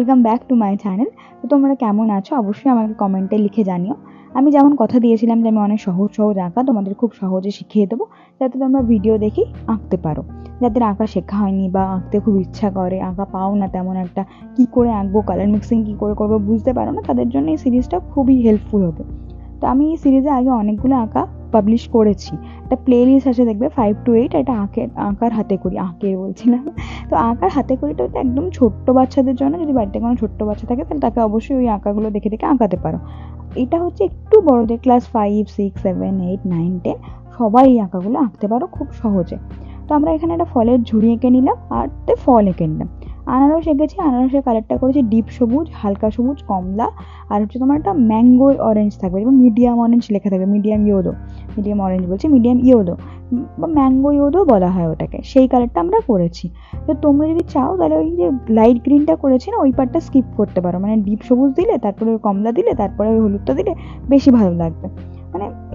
Welcome back to my channel তো তোমরা কেমন আছো? অবশ্যই আমাকে কমেন্টে লিখে জানিও। আমি যেমন কথা দিয়েছিলাম যে আমি অনেক সহজ সহজ আঁকা, তোমাদের খুব সহজে শিখিয়ে দেবো, যাতে তোমরা ভিডিও দেখেই আঁকতে পারো। যাদের আঁকা শেখা হয়নি বা আঁকতে খুব ইচ্ছা করে, আঁকা পাও না তেমন একটা, কি করে আঁকবো কালার মিক্সিং কী করে করব বুঝতে পারো না, তাদের জন্য এই সিরিজটা খুবই হেল্পফুল হবে। তো আমি এই সিরিজে আগে অনেকগুলো আঁকা পাবলিশ করেছি। একটা প্লে লিস্ট আছে, দেখবে ফাইভ টু এইট এটা আঁকের আঁকার হাতে করি আঁকের বলছিলাম তো আঁকার হাতে করিটা ওটা একদম ছোট্ট বাচ্চাদের জন্য, যদি বাড়িতে কোনো ছোট্ট বাচ্চা থাকে, তাহলে তাকে অবশ্যই ওই আঁকাগুলো দেখে দেখে আঁকাতে পারো। এটা হচ্ছে একটু বড়দের class five six seven eight nine ten সবাই এই আঁকাগুলো আঁকতে পারো খুব সহজে। তো আমরা এখানে একটা ফলের ঝুড়ি এঁকে নিলাম, আর ফল এঁকে নিলাম। আনারস এঁকেছি, আনারসের কালারটা করেছি ডিপ সবুজ, হালকা সবুজ, কমলা, আর হচ্ছে তোমার একটা ম্যাঙ্গো অরেঞ্জ থাকবে এবং মিডিয়াম অরেঞ্জ লেখা থাকবে মিডিয়াম ইয়োদো মিডিয়াম অরেঞ্জ বলছি মিডিয়াম ইয়োদো বা ম্যাঙ্গো ইয়োদো বলা হয় ওটাকে, সেই কালারটা আমরা করেছি। তো তোমরা যদি চাও তাহলে ওই যে লাইট গ্রিনটা করেছি না, ওই পার্টটা স্কিপ করতে পারো মানে ডিপ সবুজ দিলে, তারপরে কমলা দিলে, তারপরে ওই হলুদটা দিলে বেশি ভালো লাগবে।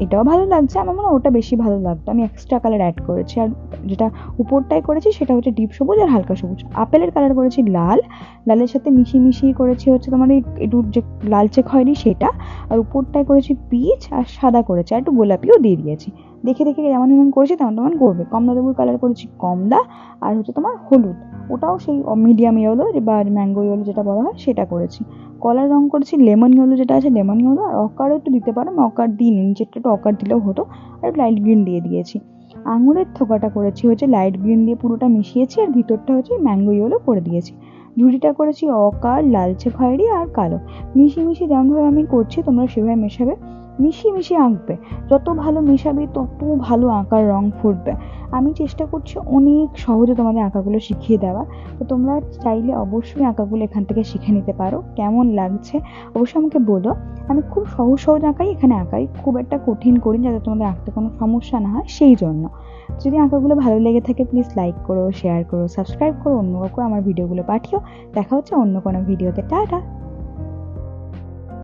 এটাও ভালো লাগছে। আমার মনে হয় ওটা বেশি ভালো লাগতো। আমি এক্সট্রা কালার অ্যাড করেছি। আর যেটা উপরটায় করেছি সেটা হচ্ছে ডিপ সবুজ আর হালকা সবুজ। আপেলের কালার করেছি লাল। লালের সাথে মিশিয়ে মিশিয়ে করেছি হচ্ছে তোমার এই একটু যে লালচে খয়েরি সেটা। আর উপরটায় করেছি পিচ আর সাদা করেছি। আর একটু গোলাপিও দিয়ে দিয়েছি। দেখে দেখে যেমন যেমন করেছি, তেমন তেমন করবে। কমলা লেবুর কালার করেছি কমলা আর হচ্ছে তোমার হলুদ। ওটাও সেই মিডিয়াম ইয়েলো বা ম্যাঙ্গো ইয়েলো যেটা বলা হয়, সেটা করেছি। কলার রং করেছি লেমন ইয়েলো যেটা আছে লেমন ইয়েলো আর অকারও একটু দিতে পারো, আমি অকার দিইনি নিচেরটা একটু অকার দিলেও হতো, আর লাইট গ্রিন দিয়ে দিয়েছি। আঙুরের থোকাটা করেছি, হচ্ছে লাইট গ্রিন দিয়ে পুরোটা মিশিয়েছি, আর ভিতরটা হচ্ছে ম্যাঙ্গো ইয়েলো করে দিয়েছি। ঝুড়িটা করেছি অকার লালচে খয়েরি আর কালো। মিশিয়ে মিশিয়ে যেমনভাবে আমি করছি, তোমরা সেভাবে মেশাবে। মিশিয়ে মিশিয়ে আঁকবে। যত ভালো মেশাবে, তত ভালো আঁকার রং ফুটবে। আমি চেষ্টা করছি অনেক সহজে তোমাদের আঁকাগুলো শিখিয়ে দেওয়া। তো তোমরা চাইলে অবশ্যই আঁকাগুলো এখান থেকে শিখে নিতে পারো। কেমন লাগছে অবশ্যই আমাকে বলো। আমি খুব সহজ সহজ আঁকাই, এখানে আঁকাই। খুব একটা কঠিন করি যাতে তোমাদের আঁকতে কোনো সমস্যা না হয়, সেই জন্য। যদি আঁকাগুলো ভালো লেগে থাকে প্লিজ লাইক করো শেয়ার করো সাবস্ক্রাইব করো, অন্য কাউকে আমার ভিডিওগুলো পাঠিও। দেখা হচ্ছে অন্য কোনো ভিডিওতে টাটা!